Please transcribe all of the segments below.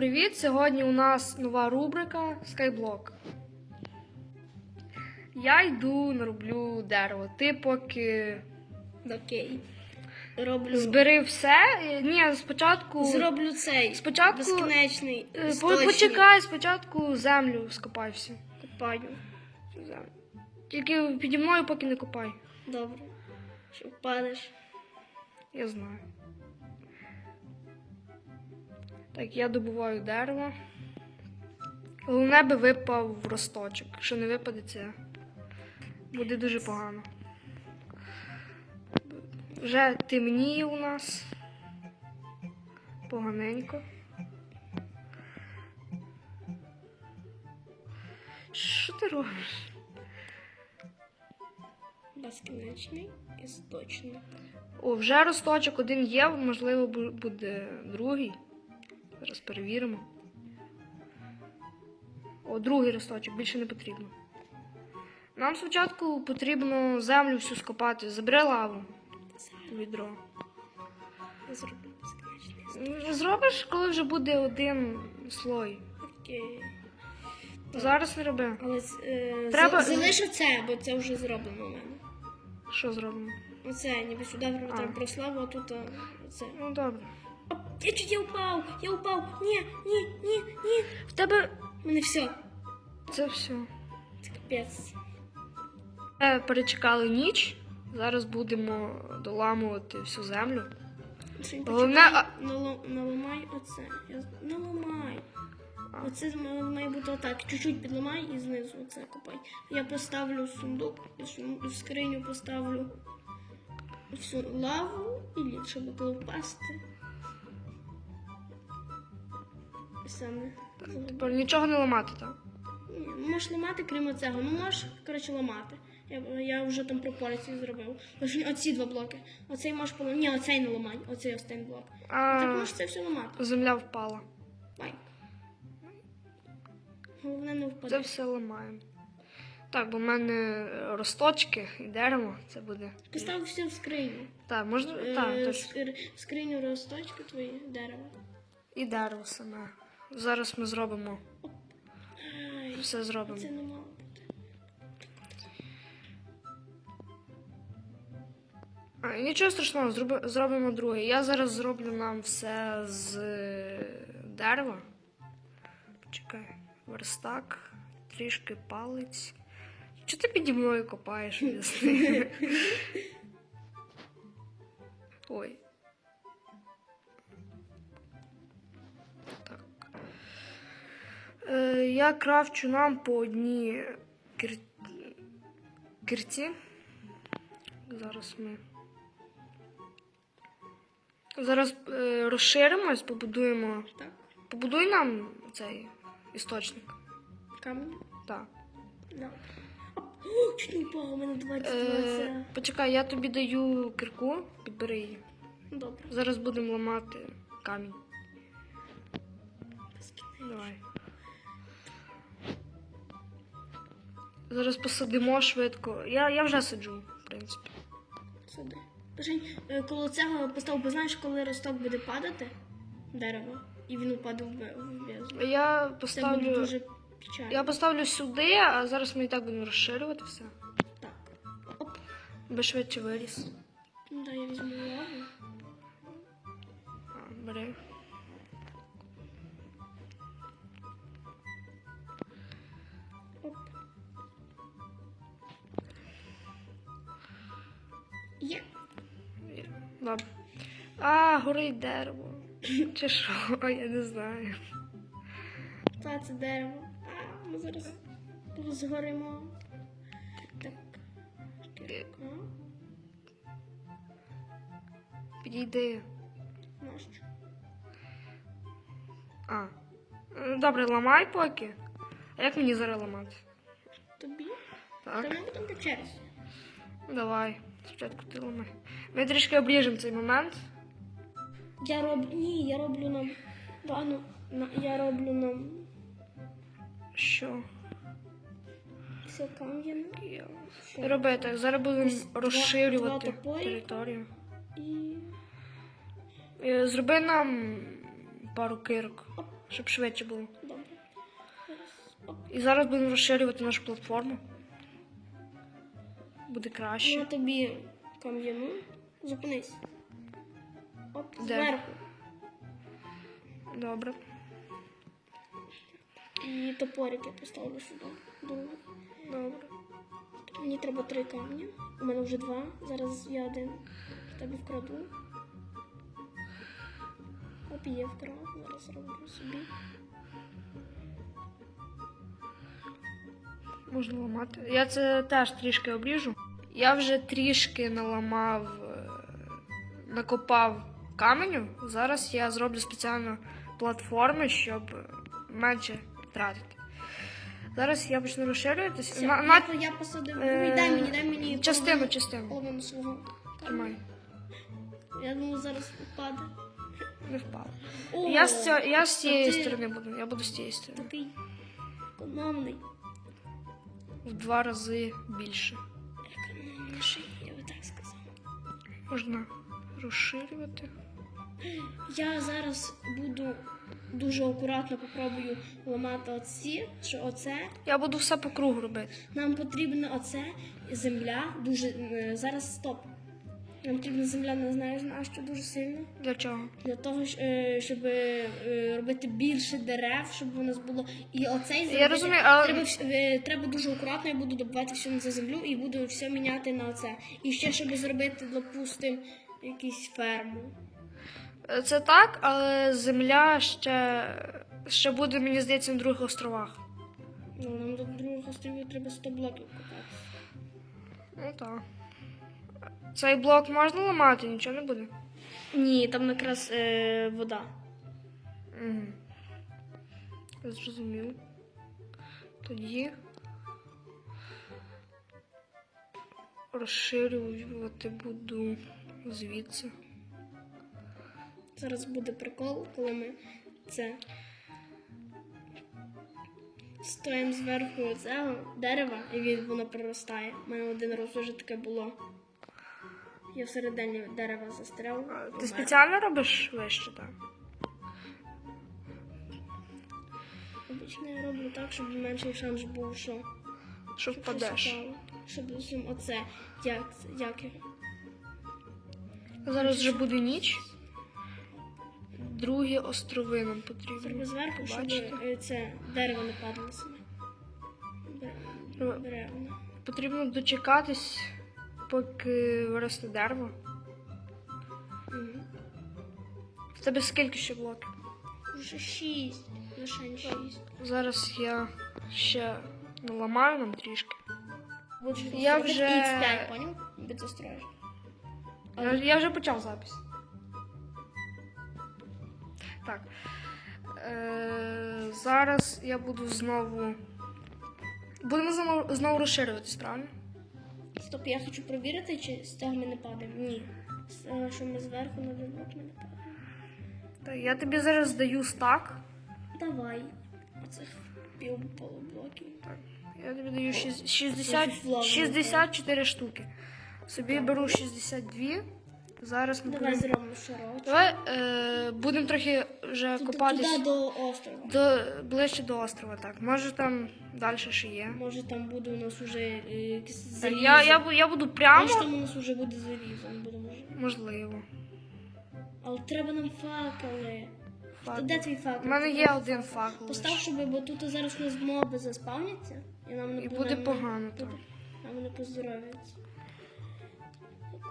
Привіт! Сьогодні у нас нова рубрика Skyblock. Я йду нароблю дерево. Ти поки Окей. Роблю. збери все. Ні, спочатку. Зроблю цей. Спочатку- Безкінечний. Е, по- Почекай, спочатку землю скопай всю. Копаю. Землю. Тільки піді мною поки не копай. Добре. Що впадеш. Я знаю. Так, я добуваю дерево. Головне би випав росточок. Якщо не випаде, це буде дуже погано. Вже темніє у нас. Поганенько. Що ти робиш? Безкінечний істочник. О, вже росточок один є, можливо, буде другий. Зараз перевіримо. О, другий росточок, більше не потрібно. Нам спочатку потрібно землю всю скопати. Забери лаву відро. Зробиш, коли вже буде один слой. Окей. Зараз не роби. Але е, Треба- за- залиш оце, бо це вже зроблено у мене. Що зробимо? Оце, ніби сюди А. так прославу, а тут оце. Ну добре. Я чуть я впав! Я впав! Ні, ні, ні, ні. В тебе У мене все. це все. Це капець. Е, Перечекали ніч. Зараз будемо доламувати всю землю. Головне, а- наламай оце. Наламай. А. Оце має бути отак. Чуть-чуть підламай і знизу оце копай. Я поставлю сундук, в скриню поставлю всю лаву і лід, щоб було впасти. Саме. Тепер нічого не ламати, так? Ні, ну, можеш ламати, крім цього. Ну можеш, коротше, ламати. Я, я вже там пропорції зробив. Лише оці два блоки. Оцей можеш поламати. Ні, оцей не ламай, оцей останній блок. Так можеш це все ламати. земля впала. Лайк. Головне не Це все ламаємо. Так, бо в мене росточки і дерево. Це буде. Постав все в скриню. Так, можна. Е, Так, точно. В скриню росточки твої дерева. І дерево саме. Зараз ми зробимо. Все зробимо. це не мало бути. А, нічого страшного, зроби, зробимо друге. Я зараз зроблю нам все з е, дерева. Почекай. Верстак, трішки палець. Чого ти піді мною копаєш? я крафчу нам по одній кір... кірці. Зараз ми. Зараз е, розширимось, побудуємо. Так, Побудуй нам цей істочник. камінь. Так. Да. О, чуть не впав, у мене 22 Е, почекай, я тобі даю кірку, підбери її. Добре. Зараз будемо ламати камінь. Давай. Зараз посадимо швидко. Я, я вже сиджу, в принципі. Сюди. Жень, е, коло цього постав, бо знаєш, коли росток буде падати, дерево, і він упаде в бе- в бездну. Я Це буде дуже печально. Я поставлю сюди, а зараз ми і так будемо розширювати все. Так. Оп. Би швидше виріс. Ну да, я візьму лаву. Бери. Добре. А, горить дерево. Чи що? Я не знаю. Та це дерево. А, ми зараз згоримо. Так. Підійди. Нащо? А. Добре, ламай поки. А як мені зараз ламати? Тобі? Так. Та ми потім по черзі. Давай. Спочатку ти ламай. Ми трішки обріжемо цей момент. Я роблю. Ні, я роблю нам. Да, ну, я роблю нам Що? все кам'яне. Я- Роби так. Зараз будемо два- розширювати два топорика. територію. І. Е, Зроби нам пару кирок. Щоб швидше було. Добре. І зараз будемо розширювати нашу платформу. Буде краще. На тобі кам'яну. Зупинись. Оп, Де? зверху. Добре. І топорик я поставлю сюди. Другий. Добре. Мені треба три камні. У мене вже два. Зараз я один в тебе вкраду. Оп, є вкрав. Зараз роблю собі. Можна ламати. Я це теж трішки обріжу. Я вже трішки наламав, е, накопав каменю. Зараз я зроблю спеціально платформи, щоб менше тратити. Зараз я почну розширюватися. На, на я, я посадив. е, дай мені, дай мені частину, половину- частину. половину свого. Тримай. Я думаю, зараз впаде. Не впав. О, Я з, я з цієї ти- сторони буду. Я буду з цієї сторони. Такий економний. В два рази більше. Економніший, я би так сказав. Можна розширювати. Я зараз буду дуже акуратно попробую ламати оці, що оце. Я буду все по кругу робити. Нам потрібна оце земля. Дуже е, зараз стоп. Нам потрібна земля, не знаю, знаю, що дуже сильно. Для чого? Для того, е, щоб е, робити більше дерев, щоб у нас було. І оцей зробити. розумію, але- треба, треба дуже акуратно, я буду добувати все на землю і буду все міняти на оце. І ще, щоб зробити, допустим, якусь ферму. Е, Це так, але земля ще, ще буде, мені здається, на других островах. Ну, нам до другого островів треба 100 блоків купати. Ну так. Цей блок можна ламати, нічого не буде. Ні, там якраз е, вода. Угу. Я зрозумів. Тоді розширювати буду звідси. Зараз буде прикол, коли ми це стоїмо зверху цього дерева, і він воно проростає. У мене один раз вже таке було. Я всередині дерева застряв. А, Ти помер. спеціально робиш вище, так? Обично я роблю так, щоб менший шанс був, що Що щоб впадеш. Щоб зум оце. Як? Як? Зараз вже буде ніч. Другі острови нам потрібні. Треба зверху, щоб е, це дерево не падало саме. Дерево. Потрібно дочекатись, поки виросте дерево. Мгм. В тебе скільки ще блоків? Вже шість. Лише шість. Зараз я ще наламаю нам трішки. Я вже- X5, поняв? Підзастроїш. Я, вже почав запис. Так. Е, зараз я буду знову. Будемо знову, знову розширюватись, правильно? Стоп, я хочу перевірити, чи ми не падаємо. Ні. Е, Що ми зверху на блок ми не падаємо. Так, я тобі зараз даю стак. Давай. Оцих пів полублоків. Так, я тобі даю 60, 64 штуки. Собі беру 62. Зараз ми Давай будемо. зробимо широче. Давай е, будемо трохи вже Туди копатись до острова. до, ближче до острова. Так, може там далі ще є. Може там буде у нас уже е, якесь Так, залізо. я, я, бу- я буду Може прямо. там у нас вже буде залізо, не буде може. Можливо. Але треба нам факели. Факел. Де твій факел? У мене є один факел. Постав, лише. щоб, бо тут зараз у нас моби заспавняться, і нам не І буде погано там. Нам не поздоровиться.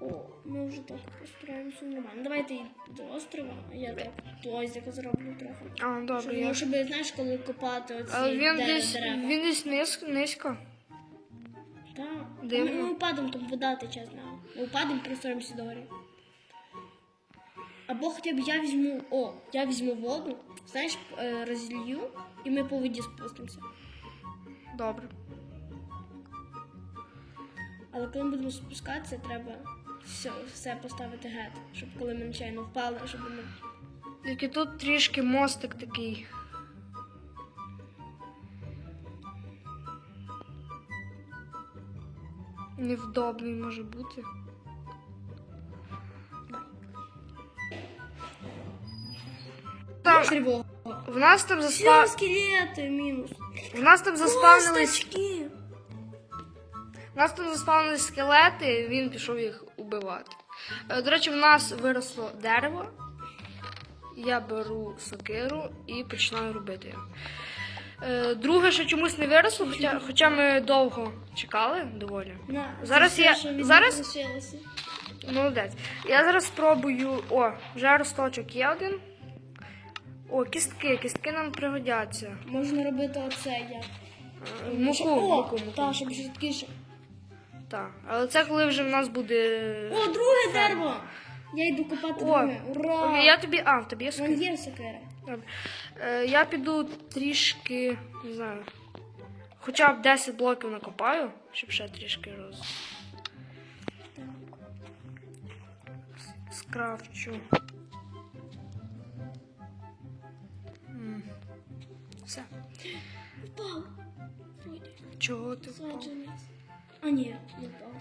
О, ми вже так постараємося нормально. Давайте до острова, а я так дозіка зроблю трохи. А, добре. Щоб, Я... ну, щоб знаєш, коли копати оці Але він де- десь, дерева. він десь низько, низько. Так. Де Ми, ми упадемо, там вода тече з нього. Ми упадемо, пристроїмося догорі. Або хоча б я візьму, о, я візьму воду, знаєш, е, розілью, і ми по воді спустимося. Добре. Але коли ми будемо спускатися, треба все, все поставити гет, щоб коли ми нечайно впали, щоб ми. Тільки тут трішки мостик такий. Невдобний може бути. Там. В нас там Всі скелети мінус. В нас там заспавнились. Косточки. У нас там заспавнились скелети, він пішов їх убивати. Е, До речі, в нас виросло дерево. Я беру сокиру і починаю робити його. Е, Друге, що чомусь не виросло, хоча, хоча ми довго чекали доволі. На, Зараз я- зараз-. Молодець. Я зараз спробую. О, вже росточок є один. О, кістки, кістки нам пригодяться. Можна робити оце як. Е, Муку, О, муку, муку. та, щоб швидкіше. Так. Але це коли вже в нас буде. О, друге дерево! Я йду копати О, друге. Ура! Я тобі. А, в тобі є Вон є сокира. Добре. Е, я піду трішки, не знаю. Хоча б 10 блоків накопаю, щоб ще трішки роз. Скрафчу. М. Все. Впав. Чого ти впав? Саджанець. А ні,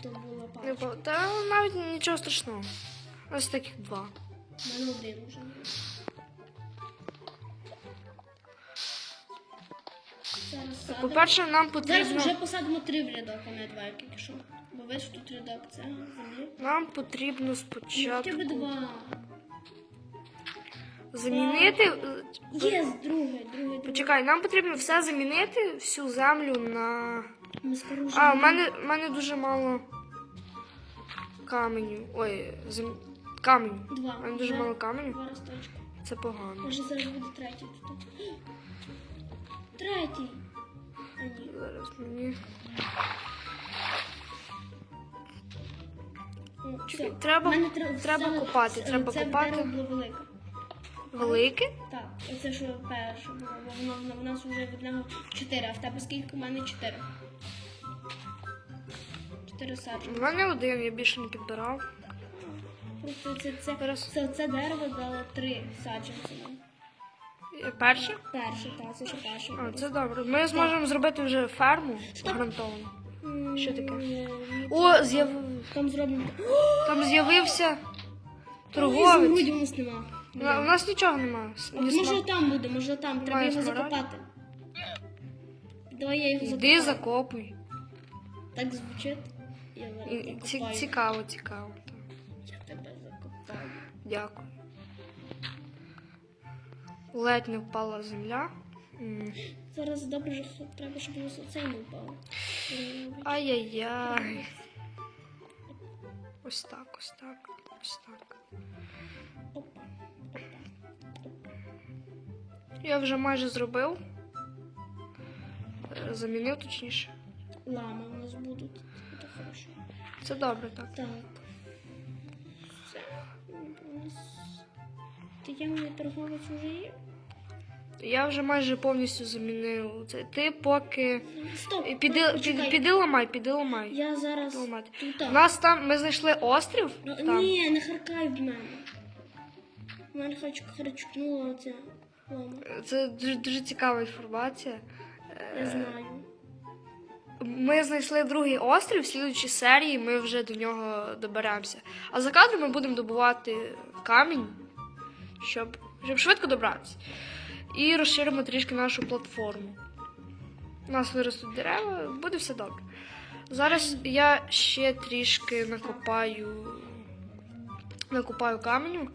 то була Не паличка. впав. Та навіть нічого страшного. Ось таких два. У мене один вже. є. Зараз садимо. По-перше, нам Зараз потрібно. вже посадимо три в рядок, а не два, як тільки що. Бо весь тут рядок це землі. Нам потрібно Ну, спочатку Хоча б два. замінити. е, Є, друге, друге, друге. Почекай, нам потрібно все замінити, всю землю на. А, в мене, в мене дуже мало каменю. Ой, зем... каменю. Два. У мене дуже мало каменю. Два росточки. Це погано. Може зараз буде третій тут. Третій. А ні. Зараз мені. Чекай, треба- В мене тре- треба це- копати, треба це дерево було велике. Велике? Так, оце що перше було, воно в нас вже від нього чотири, а в тебе скільки? У мене чотири. Чотири саджанки. У мене один, я більше не підбирав. Просто це, це, це, це дерево дало три саджанці. нам. Е, Перше? Перше, так, це ще перше. А, це добре. Ми зможемо зробити вже ферму гарантовано. Що таке? О, з'яв... Там зроблено. там з'явився торговець. Змрудів у нас нема. У у нас нічого немає. От Ні може сма- там буде, може там. Треба Немає його смарагду? закопати. Давай я його закопаю. закопуй. Так звучить. Я І- і ці- закопаю. Цікаво, цікаво. так. Я тебе закопаю. Дякую. Ледь не впала земля. М. Зараз добре, що треба, щоб у нас оцей не впав. Ай-яй-яй. Ось так, ось так, ось так. Я вже майже зробив. Е, Замінив точніше. Лами у нас будуть. Це хорошо. Це добре, так. Так. Все. У таємний торговець уже є. Я вже майже повністю замінив це. Ти поки. Стоп, Е, Піди, почекай. піди, піди ламай, піди ламай. Я зараз Ламати. тут. У нас там ми знайшли острів. Ну, Там. Ні, не харкай в мене. В мене хач харчукнула оця. Це дуже, дуже цікава інформація. Я знаю. Ми знайшли другий острів, в слідчій серії ми вже до нього доберемося. А за кадром ми будемо добувати камінь, щоб, щоб швидко добратися. І розширимо трішки нашу платформу. У нас виростуть дерева, буде все добре. Зараз я ще трішки накопаю, накопаю каменю,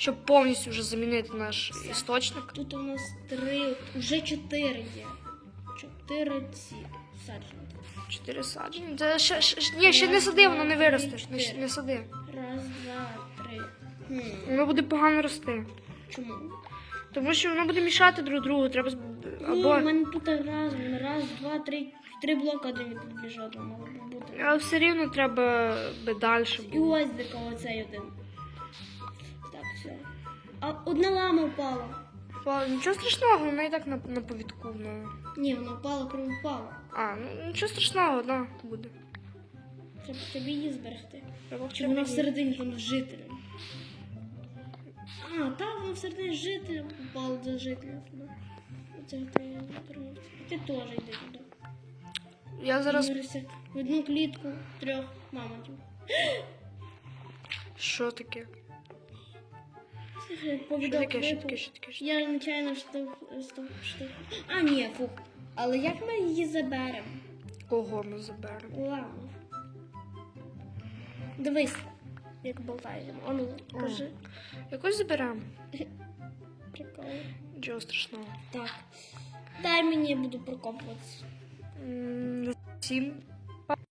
щоб повністю вже замінити наш істочник. Тут у нас три, вже чотири є. Чотири ці саджанки. Чотири садження. Це ще, ще, ні, ще не сади, воно не виросте. Не, не сади. Раз, два, три. Хм. Воно буде погано рости. Чому? Тому що воно буде мішати друг другу. Треба Ні, або. в мене тут раз, раз, два, три. Три блока один від жодного мало б бути. Але все рівно треба би далі. І ось де коло цей один. А одна лама впала. Нічого страшного, вона і так на, на повідку. Ну. Ні, вона впала, прям впала. А, ну нічого страшного, одна буде. Треба тобі її зберегти. Треба Чи вона всередині там з жителем? А, так, вона всередині з жителем попала до жителя. Оце ти торговця. Ти теж йди туди. Я зараз. Вирися в одну клітку трьох мамонтів. Що таке? Таке, що таке, що таке? що Я нечайно штовх, штовх, штовх. А, ні, фух. Але як ми її заберемо? Кого ми заберемо? Ладно. Дивись, як болтаємо. Ану, кажи. Якось заберемо. Прикол. Нічого страшного. Так. Дай мені я буду прокопуватися. Сім.